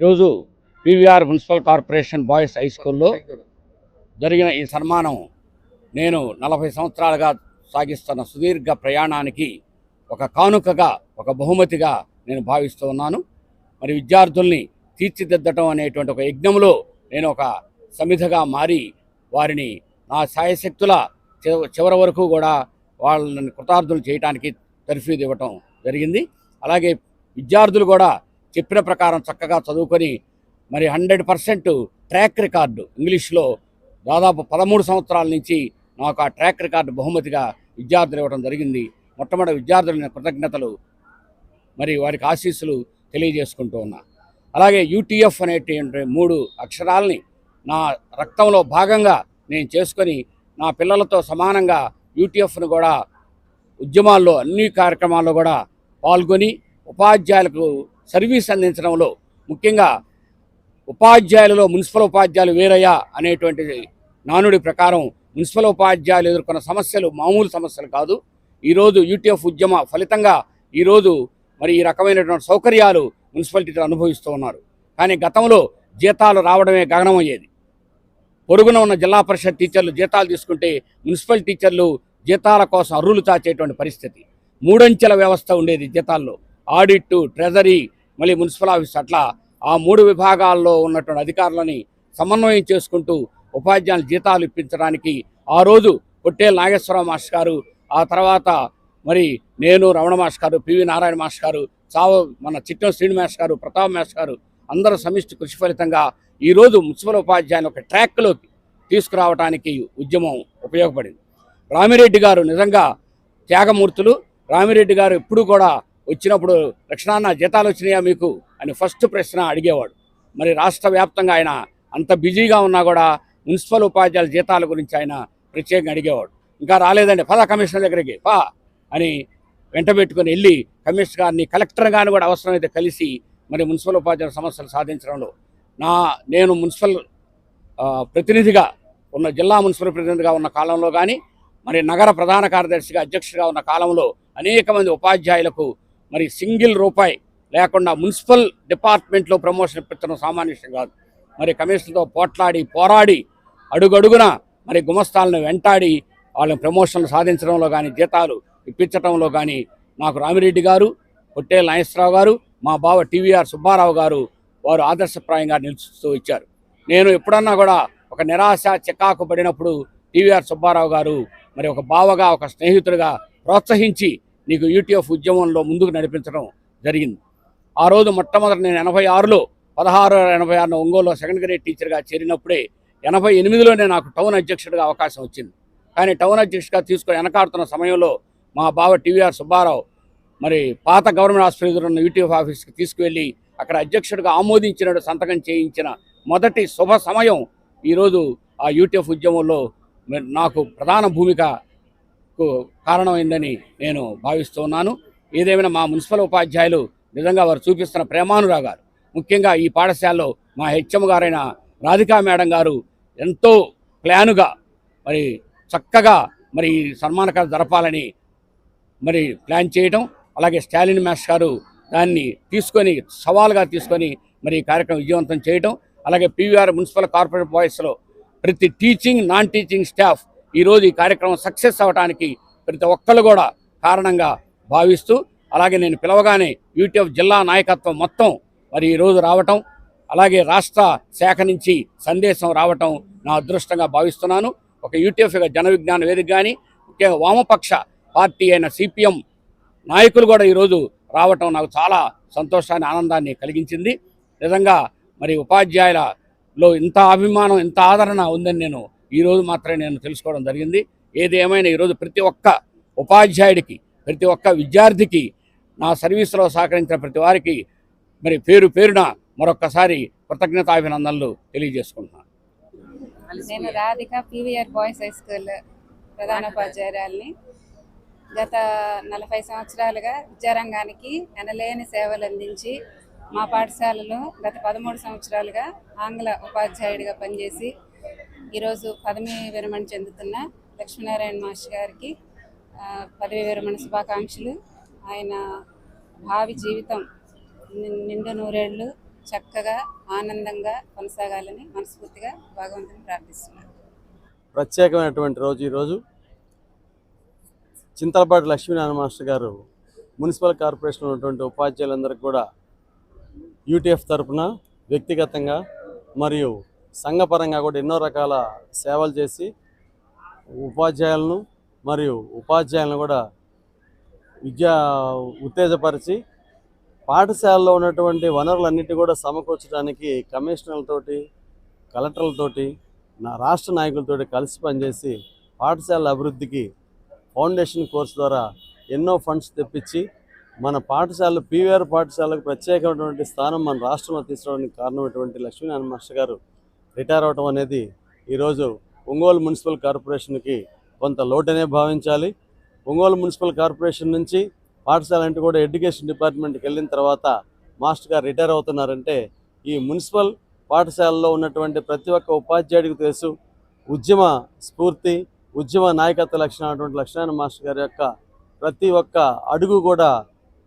ఈరోజు PVR municipal corporation boys high స్కూల్లో జరిగిన ఈ సన్మానం నేను నలభై సంవత్సరాలుగా సాగిస్తున్న సుదీర్ఘ ప్రయాణానికి ఒక కానుకగా ఒక బహుమతిగా నేను భావిస్తూ ఉన్నాను. మరి విద్యార్థుల్ని తీర్చిదిద్దటం అనేటువంటి ఒక యజ్ఞంలో నేను ఒక సమిధగా మారి వారిని నా సాయశక్తుల చివ- చివరి వరకు కూడా వాళ్ళని కృతార్థులు చేయడానికి తర్ఫీదు ఇవ్వటం జరిగింది. అలాగే విద్యార్థులు కూడా చెప్పిన ప్రకారం చక్కగా చదువుకొని మరి హండ్రెడ్ పర్సెంట్ ట్రాక్ రికార్డు ఇంగ్లీష్లో దాదాపు పదమూడు సంవత్సరాల నుంచి నాకు ఆ ట్రాక్ రికార్డు బహుమతిగా విద్యార్థులు ఇవ్వడం జరిగింది. మొట్టమొదటి విద్యార్థులైన కృతజ్ఞతలు మరి వారికి ఆశీస్సులు తెలియజేసుకుంటూ ఉన్నా. అలాగే యూటీఎఫ్ అనేటువంటి మూడు అక్షరాలని నా రక్తంలో భాగంగా నేను చేసుకొని నా పిల్లలతో సమానంగా యూటీఎఫ్ను కూడా ఉద్యమాల్లో అన్ని కార్యక్రమాల్లో కూడా పాల్గొని ఉపాధ్యాయులకు సర్వీస్ అందించడంలో ముఖ్యంగా ఉపాధ్యాయులలో మున్సిపల్ ఉపాధ్యాయులు వేరయ్యా అనేటువంటి నానుడి ప్రకారం మున్సిపల్ ఉపాధ్యాయులు ఎదుర్కొన్న సమస్యలు మామూలు సమస్యలు కాదు. ఈరోజు యూటీఎఫ్ ఉద్యమ ఫలితంగా ఈరోజు మరి ఈ రకమైనటువంటి సౌకర్యాలు మున్సిపాలిటీలు అనుభవిస్తూ ఉన్నారు. కానీ గతంలో జీతాలు రావడమే గగనమయ్యేది. పొరుగున ఉన్న జిల్లా పరిషత్ టీచర్లు జీతాలు తీసుకుంటే మున్సిపల్ టీచర్లు జీతాల కోసం అర్రులు చాచేటువంటి పరిస్థితి. మూడంచెల వ్యవస్థ ఉండేది జీతాల్లో. ఆడిట్ ట్రెజరీ మళ్ళీ మున్సిపల్ ఆఫీస్ అట్లా ఆ మూడు విభాగాల్లో ఉన్నటువంటి అధికారులని సమన్వయం చేసుకుంటూ ఉపాధ్యాయుల జీతాలు ఇప్పించడానికి ఆ రోజు పొట్టేలు నాగేశ్వరరావు మాస్టర్ గారు ఆ తర్వాత మరి నేను రమణ మాస్టర్ గారు పివి నారాయణ మాస్టర్ గారు చావ మన చిట్టం శ్రీని మాస్టర్ గారు ప్రతాప్ మాస్టర్ గారు అందరూ సమిష్టి కృషి ఫలితంగా ఈరోజు మున్సిపల్ ఉపాధ్యాయుని ఒక ట్రాక్లోకి తీసుకురావడానికి ఉద్యమం ఉపయోగపడింది. రామిరెడ్డి గారు నిజంగా త్యాగమూర్తులు. రామిరెడ్డి గారు ఎప్పుడు కూడా వచ్చినప్పుడు రక్షణాన్న జీతాలు వచ్చినాయా మీకు? అని ఫస్ట్ ప్రశ్న అడిగేవాడు. మరి రాష్ట్ర వ్యాప్తంగా ఆయన అంత బిజీగా ఉన్నా కూడా మున్సిపల్ ఉపాధ్యాయుల జీతాల గురించి ఆయన ప్రత్యేకంగా అడిగేవాడు. ఇంకా రాలేదండి పద కమిషనర్ దగ్గరికి పా అని వెంట పెట్టుకుని వెళ్ళి కమిషనర్ గారిని కలెక్టర్ గారిని కూడా అవసరమైతే కలిసి మరి మున్సిపల్ ఉపాధ్యాయుల సమస్యలు సాధించడంలో నా నేను మున్సిపల్ ప్రతినిధిగా ఉన్న జిల్లా మున్సిపల్ ప్రతినిధిగా ఉన్న కాలంలో కానీ మరి నగర ప్రధాన కార్యదర్శిగా అధ్యక్షుడిగా ఉన్న కాలంలో అనేక మంది ఉపాధ్యాయులకు మరి సింగిల్ రూపాయి లేకుండా మున్సిపల్ డిపార్ట్మెంట్లో ప్రమోషన్ ఇప్పించడం సామాన్య విషయం కాదు. మరి కమిషన్తో పోట్లాడి పోరాడి అడుగడుగున మరి గుమస్తాలను వెంటాడి వాళ్ళని ప్రమోషన్లు సాధించడంలో కానీ జీతాలు ఇప్పించడంలో కానీ నాకు రామిరెడ్డి గారు పొట్టేల నాగేశ్వరరావు గారు మా బావ టీవీఆర్ సుబ్బారావు గారు వారు ఆదర్శప్రాయంగా నిలుస్తూ ఇచ్చారు నేను ఎప్పుడన్నా కూడా ఒక నిరాశ చికాకు పడినప్పుడు టీవీఆర్ సుబ్బారావు గారు మరి ఒక బావగా ఒక స్నేహితుడిగా ప్రోత్సహించి నీకు యూటీఎఫ్ ఉద్యమంలో ముందుకు నడిపించడం జరిగింది. ఆ రోజు మొట్టమొదటి నేను ఎనభై ఆరులో పదహారు ఎనభై ఆరులో ఒంగోలులో సెకండ్ గ్రేడ్ టీచర్గా చేరినప్పుడే ఎనభై ఎనిమిదిలోనే నాకు టౌన్ అధ్యక్షుడిగా అవకాశం వచ్చింది. కానీ టౌన్ అధ్యక్షుడిగా తీసుకొని వెనకాడుతున్న సమయంలో మా బావ టీవీఆర్ సుబ్బారావు మరి పాత గవర్నమెంట్ హాస్పిటల్ ఉన్న యూటీఎఫ్ ఆఫీస్కి తీసుకువెళ్ళి అక్కడ అధ్యక్షుడిగా ఆమోదించినట్టు సంతకం చేయించిన మొదటి శుభ సమయం ఈరోజు ఆ యూటీఎఫ్ ఉద్యమంలో నాకు ప్రధాన భూమిక కు కారణమైందని నేను భావిస్తున్నాను ఏదేమైనా మా మున్సిపల్ ఉపాధ్యాయులు నిజంగా వారు చూపిస్తున్న ప్రేమానురాగాలు ముఖ్యంగా ఈ పాఠశాలలో మా హెచ్ఎం గారైన రాధికా మేడం గారు ఎంతో ప్లానుగా మరి చక్కగా మరి ఈ సన్మానకాలు జరపాలని మరి ప్లాన్ చేయటం అలాగే స్టాలిన్ మాస్టర్ గారు దాన్ని తీసుకొని సవాల్గా తీసుకొని మరి కార్యక్రమం విజయవంతం చేయటం అలాగే పీవీఆర్ మున్సిపల్ కార్పొరేట్ బాయ్స్లో ప్రతి టీచింగ్ నాన్ టీచింగ్ స్టాఫ్ ఈరోజు ఈ కార్యక్రమం సక్సెస్ అవ్వడానికి ప్రతి ఒక్కరు కూడా కారణంగా భావిస్తూ అలాగే నేను పిలవగానే యూటీఎఫ్ జిల్లా నాయకత్వం మొత్తం మరి ఈరోజు రావటం అలాగే రాష్ట్ర శాఖ నుంచి సందేశం రావటం నా అదృష్టంగా భావిస్తున్నాను. ఒక యూటీఎఫ్ జన విజ్ఞాన వేదిక కానీ ముఖ్యంగా వామపక్ష పార్టీ అయిన సిపిఎం నాయకులు కూడా ఈరోజు రావటం నాకు చాలా సంతోషాన్ని ఆనందాన్ని కలిగించింది. నిజంగా మరి ఉపాధ్యాయులలో ఇంత అభిమానం ఇంత ఆదరణ ఉందని నేను ఈరోజు మాత్రమే నేను తెలుసుకోవడం జరిగింది. ఏది ఏమైనా ఈరోజు ప్రతి ఒక్క ఉపాధ్యాయుడికి ప్రతి ఒక్క విద్యార్థికి నా సర్వీసులో సహకరించిన ప్రతి వారికి మరి పేరు పేరున మరొక్కసారి కృతజ్ఞతాభినందనలు తెలియజేసుకుంటున్నాను. నేను Radhika PVR boys high school ప్రధానోపాధ్యాయురాల్ని గత నలభై సంవత్సరాలుగా విద్యారంగానికి ఎనలేని సేవలు అందించి మా పాఠశాలలో గత పదమూడు సంవత్సరాలుగా ఆంగ్ల ఉపాధ్యాయుడిగా పనిచేసి ఈరోజు పదవి విరమణ చెందుతున్న లక్ష్మీనారాయణ మాస్టర్ గారికి పదవి విరమణ శుభాకాంక్షలు. ఆయన భావి జీవితం నిండు నూరేళ్ళు చక్కగా ఆనందంగా కొనసాగాలని మనస్ఫూర్తిగా భగవంతుని ప్రార్థిస్తున్నాను. ప్రత్యేకమైనటువంటి రోజు ఈరోజు. చింతలపాటి లక్ష్మీనారాయణ మాస్టర్ గారు మున్సిపల్ కార్పొరేషన్ ఉన్నటువంటి ఉపాధ్యాయులందరికీ కూడా యూటీఎఫ్ తరఫున వ్యక్తిగతంగా మరియు సంఘపరంగా కూడా ఎన్నో రకాల సేవలు చేసి ఉపాధ్యాయులను మరియు ఉపాధ్యాయులను కూడా విద్యా ఉత్తేజపరిచి పాఠశాలలో ఉన్నటువంటి వనరులన్నిటి కూడా సమకూర్చడానికి కమిషనర్లతోటి కలెక్టర్లతోటి నా రాష్ట్ర నాయకులతోటి కలిసి పనిచేసి పాఠశాలల అభివృద్ధికి ఫౌండేషన్ కోర్సు ద్వారా ఎన్నో ఫండ్స్ తెప్పించి మన పాఠశాలలు పీవీఆర్ పాఠశాలకు ప్రత్యేకమైనటువంటి స్థానం మన రాష్ట్రంలో తీసుకోవడానికి కారణమైనటువంటి లక్ష్మీనారాయణ మాస్టర్ గారు. రిటైర్ అవటం అనేది ఈరోజు ఒంగోలు మున్సిపల్ కార్పొరేషన్కి కొంత లోటనే భావించాలి. ఒంగోలు మున్సిపల్ కార్పొరేషన్ నుంచి పాఠశాల అంటే కూడా ఎడ్యుకేషన్ డిపార్ట్మెంట్కి వెళ్ళిన తర్వాత మాస్టర్ గారు రిటైర్ అవుతున్నారంటే ఈ మున్సిపల్ పాఠశాలలో ఉన్నటువంటి ప్రతి ఒక్క ఉపాధ్యాయుడికి తెలుసు. ఉద్యమ స్ఫూర్తి ఉద్యమ నాయకత్వ లక్షణం అటువంటి లక్షణాన్ని మాస్టర్ గారి యొక్క ప్రతి ఒక్క అడుగు కూడా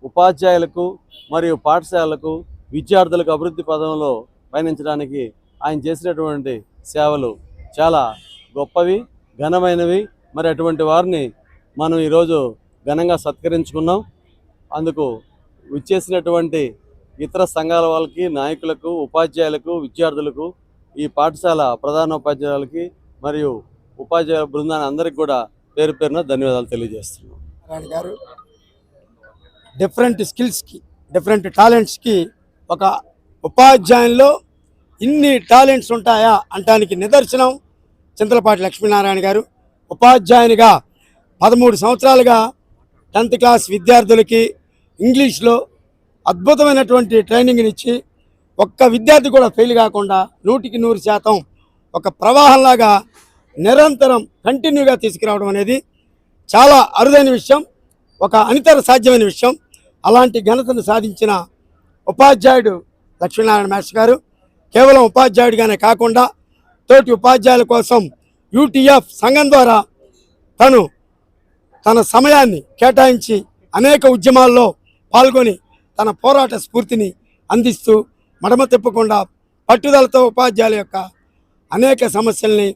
ఉపాధ్యాయులకు మరియు పాఠశాలలకు విద్యార్థులకు అభివృద్ధి పదంలో పయనించడానికి ఆయన చేసినటువంటి సేవలు చాలా గొప్పవి ఘనమైనవి. మరి అటువంటి వారిని మనం ఈరోజు ఘనంగా సత్కరించుకున్నాం. అందుకు విచ్చేసినటువంటి ఇతర సంఘాల వాళ్ళకి నాయకులకు ఉపాధ్యాయులకు విద్యార్థులకు ఈ పాఠశాల ప్రధానోపాధ్యాయులకి మరియు ఉపాధ్యాయుల బృందాన్ని అందరికీ కూడా పేరు పేరున ధన్యవాదాలు తెలియజేస్తున్నాం. గారు డిఫరెంట్ స్కిల్స్కి డిఫరెంట్ టాలెంట్స్కి ఒక ఉపాధ్యాయుల్లో ఇన్ని టాలెంట్స్ ఉంటాయా అంటానికి నిదర్శనం చింతలపాటి లక్ష్మీనారాయణ గారు. ఉపాధ్యాయునిగా పదమూడు సంవత్సరాలుగా టెన్త్ క్లాస్ విద్యార్థులకి ఇంగ్లీష్లో అద్భుతమైనటువంటి ట్రైనింగ్ని ఇచ్చి ఒక్క విద్యార్థి కూడా ఫెయిల్ కాకుండా నూటికి నూరు శాతం ఒక ప్రవాహంలాగా నిరంతరం కంటిన్యూగా తీసుకురావడం అనేది చాలా అరుదైన విషయం ఒక అనితర సాధ్యమైన విషయం. అలాంటి ఘనతను సాధించిన ఉపాధ్యాయుడు లక్ష్మీనారాయణ మాస్టర్ గారు. కేవలం ఉపాధ్యాయుడిగానే కాకుండా తోటి ఉపాధ్యాయుల కోసం యూటీఎఫ్ సంఘం ద్వారా తను తన సమయాన్ని కేటాయించి అనేక ఉద్యమాల్లో పాల్గొని తన పోరాట స్ఫూర్తిని అందిస్తూ మడమ తిప్పకుండా పట్టుదలతో ఉపాధ్యాయుల యొక్క అనేక సమస్యల్ని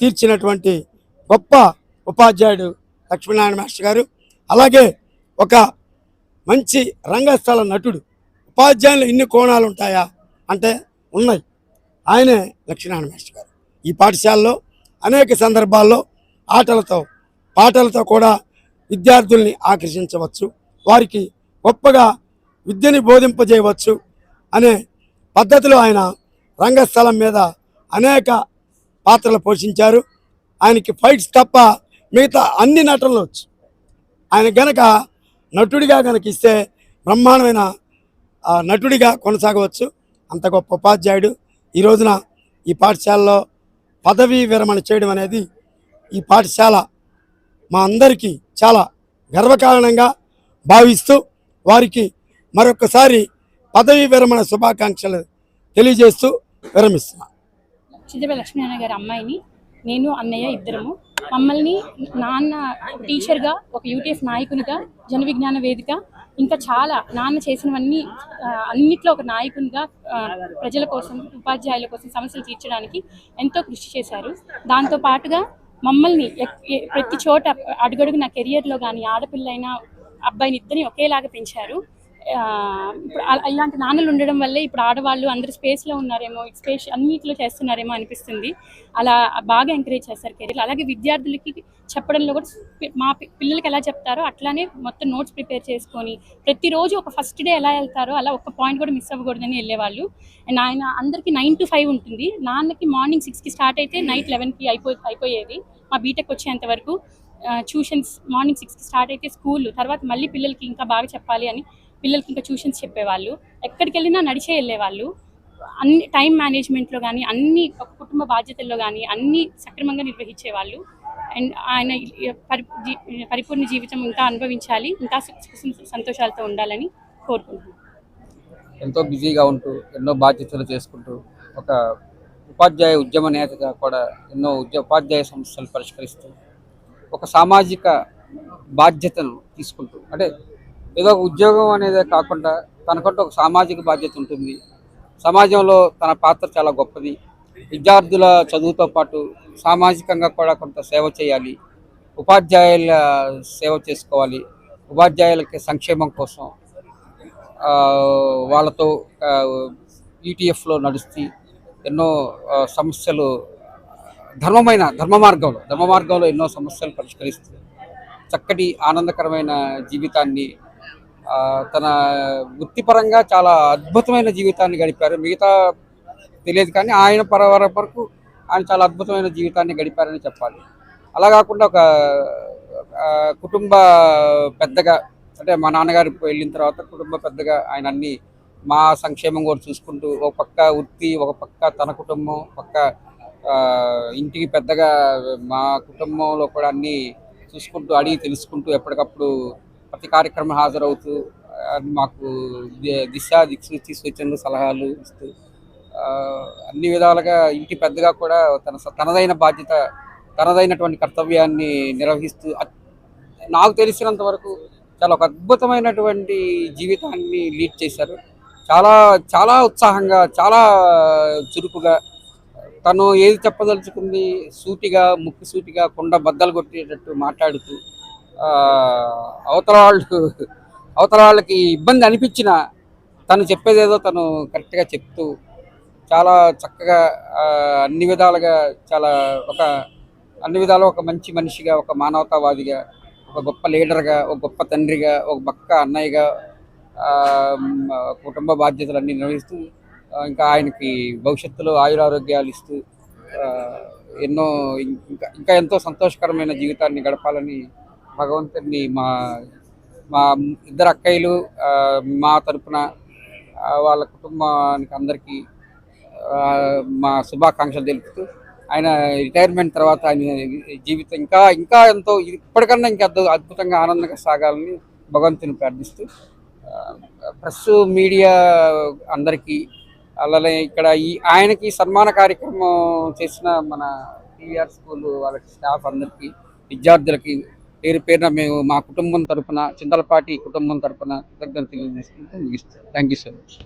తీర్చినటువంటి గొప్ప ఉపాధ్యాయుడు లక్ష్మీనారాయణ మాస్టర్ గారు. అలాగే ఒక మంచి రంగస్థల నటుడు. ఉపాధ్యాయులు ఇన్ని కోణాలు ఉంటాయా? అంటే ఉన్నాయి. ఆయనే లక్ష్మీనారాయణ మాస్టర్ గారు. ఈ పాఠశాలలో అనేక సందర్భాల్లో ఆటలతో పాటలతో కూడా విద్యార్థుల్ని ఆకర్షించవచ్చు. వారికి గొప్పగా విద్యని బోధింపజేయవచ్చు అనే పద్ధతిలో ఆయన రంగస్థలం మీద అనేక పాత్రలు పోషించారు. ఆయనకి ఫైట్స్ తప్ప మిగతా అన్ని నటనలు వచ్చు. ఆయన గనక నటుడిగా గనక ఇస్తే బ్రహ్మాండమైన నటుడిగా కొనసాగవచ్చు. అంత గొప్ప ఉపాధ్యాయుడు. ఈ రోజున ఈ పాఠశాలలో పదవీ విరమణ చేయడం అనేది ఈ పాఠశాల మా అందరికీ చాలా గర్వకారణంగా భావిస్తూ వారికి మరొకసారి పదవీ విరమణ శుభాకాంక్షలు తెలియజేస్తూ విరమిస్తున్నాను చిదివ లక్ష్మీనారాయణ గారి అమ్మాయిని నేను అన్నయ్య ఇద్దరము. మమ్మల్ని నాన్న టీచర్గా ఒక యూటీఎఫ్ నాయకునిగా జన విజ్ఞాన వేదిక ఇంకా చాలా నాన్న చేసినవన్నీ అన్నిట్లో ఒక నాయకునిగా ప్రజల కోసం ఉపాధ్యాయుల కోసం సమస్యలు తీర్చడానికి ఎంతో కృషి చేశారు. దాంతో పాటుగా మమ్మల్ని ప్రతి చోట అడుగడుగు నా కెరియర్లో కానీ ఆడపిల్లైనా అబ్బాయిని ఇద్దరిని ఒకేలాగా పెంచారు. ఇప్పుడు ఇలాంటి నాన్నలు ఉండడం వల్లే ఇప్పుడు ఆడవాళ్ళు అందరు స్పేస్లో ఉన్నారేమో స్పేస్ అన్నిట్లో చేస్తున్నారేమో అనిపిస్తుంది. అలా బాగా ఎంకరేజ్ చేస్తారు కెరీర్ అలాగే విద్యార్థులకి చెప్పడంలో కూడా మా పిల్లలకి ఎలా చెప్తారో అట్లానే మొత్తం నోట్స్ ప్రిపేర్ చేసుకొని ప్రతిరోజు ఒక ఫస్ట్ డే ఎలా వెళ్తారో అలా ఒక పాయింట్ కూడా మిస్ అవ్వకూడదని వెళ్ళేవాళ్ళు. అండ్ ఆయన అందరికీ నైన్ టు ఫైవ్ ఉంటుంది. నాన్నకి మార్నింగ్ సిక్స్కి స్టార్ట్ అయితే నైట్ లెవెన్కి అయిపో అయిపోయేది. మా బీటెక్ వచ్చేంత వరకు ట్యూషన్స్ మార్నింగ్ సిక్స్కి స్టార్ట్ అయితే స్కూల్ తర్వాత మళ్ళీ పిల్లలకి ఇంకా బాగా చెప్పాలి అని పిల్లలకి ఇంకా ట్యూషన్స్ చెప్పేవాళ్ళు. ఎక్కడికి వెళ్ళినా నడిచే వెళ్ళేవాళ్ళు. అన్ని టైం మేనేజ్మెంట్లో కానీ అన్ని ఒక కుటుంబ బాధ్యతల్లో కానీ అన్ని సక్రమంగా నిర్వహించేవాళ్ళు. అండ్ ఆయన పరి జీ- పరిపూర్ణ జీవితం ఇంకా అనుభవించాలి ఇంకా సంతోషాలతో ఉండాలని కోరుకుంటున్నాను. ఎంతో బిజీగా ఉంటూ ఎన్నో బాధ్యతలు చేసుకుంటూ ఒక ఉపాధ్యాయ ఉద్యమ నేతగా కూడా ఎన్నో ఉద్య ఉపాధ్యాయ సమస్యలు పరిష్కరిస్తూ ఒక సామాజిక బాధ్యతను తీసుకుంటూ అంటే ఏదో ఒక ఉద్యోగం అనేదే కాకుండా తనకంటూ ఒక సామాజిక బాధ్యత ఉంటుంది. సమాజంలో తన పాత్ర చాలా గొప్పది. విద్యార్థుల చదువుతో పాటు సామాజికంగా కూడా కొంత సేవ చేయాలి. ఉపాధ్యాయుల సేవ చేసుకోవాలి. ఉపాధ్యాయులకి సంక్షేమం కోసం వాళ్ళతో ఈటీఎఫ్లో నడుస్తూ ఎన్నో సమస్యలు ధర్మమైన ధర్మ మార్గంలో ధర్మ మార్గంలో ఎన్నో సమస్యలు పరిష్కరిస్తూ చక్కటి ఆనందకరమైన జీవితాన్ని తన వృత్తిపరంగా చాలా అద్భుతమైన జీవితాన్ని గడిపారు. మిగతా తెలియదు కానీ ఆయన పరవర వరకు ఆయన చాలా అద్భుతమైన జీవితాన్ని గడిపారని చెప్పాలి. అలా కాకుండా ఒక కుటుంబ పెద్దగా అంటే మా నాన్నగారు వెళ్ళిన తర్వాత కుటుంబ పెద్దగా ఆయన అన్ని మా సంక్షేమం కూడా చూసుకుంటూ ఒక పక్క వృత్తి ఒక పక్క తన కుటుంబం పక్క ఇంటికి పెద్దగా మా కుటుంబంలో కూడా అన్నీ చూసుకుంటూ అడిగి తెలుసుకుంటూ ఎప్పటికప్పుడు ప్రతి కార్యక్రమం హాజరవుతూ మాకు దిశ దిక్సూచి సూచనలు సలహాలు ఇస్తూ అన్ని విధాలుగా ఇంటి పెద్దగా కూడా తన తనదైన బాధ్యత తనదైనటువంటి కర్తవ్యాన్ని నిర్వహిస్తూ నాకు తెలిసినంత వరకు చాలా ఒక అద్భుతమైనటువంటి జీవితాన్ని లీడ్ చేశారు. చాలా చాలా ఉత్సాహంగా చాలా చురుకుగా తను ఏది చెప్పదలుచుకుంది సూటిగా ముక్కు సూటిగా కొండ బద్దలు కొట్టేటట్టు మాట్లాడుతూ అవతల వాళ్ళు అవతల వాళ్ళకి ఇబ్బంది అనిపించిన తను చెప్పేదేదో తను కరెక్ట్గా చెప్తూ చాలా చక్కగా అన్ని విధాలుగా చాలా ఒక అన్ని విధాలు ఒక మంచి మనిషిగా ఒక మానవతావాదిగా ఒక గొప్ప లీడర్గా ఒక గొప్ప తండ్రిగా ఒక పక్క అన్నయ్యగా కుటుంబ బాధ్యతలన్నీ నిర్వహిస్తూ ఇంకా ఆయనకి భవిష్యత్తులో ఆయురారోగ్యాలు ఇస్తూ ఎన్నో ఇంకా ఇంకా ఎంతో సంతోషకరమైన జీవితాన్ని గడపాలని భగవంతుడిని మా మా ఇద్దరు అక్కయ్యలు మా తరపున వాళ్ళ కుటుంబానికి అందరికీ మా శుభాకాంక్షలు తెలుపుతూ ఆయన రిటైర్మెంట్ తర్వాత ఆయన జీవితం ఇంకా ఇంకా ఎంతో ఇప్పటికన్నా ఇంకా అద్భు- అద్భుతంగా ఆనందంగా సాగాలని భగవంతుని ప్రార్థిస్తూ ప్రెస్ మీడియా అందరికీ అలానే ఇక్కడ ఈ ఆయనకి సన్మాన కార్యక్రమం చేసిన మన టీఆర్ స్కూల్ వాళ్ళ స్టాఫ్ అందరికీ విద్యార్థులకి పేరు పేరున మేము మా కుటుంబం తరఫున చింతలపాటి కుటుంబం తరఫున కృతజ్ఞతలు తెలియజేసుకుంటే ముగిస్తాం థ్యాంక్ యూ సో మచ్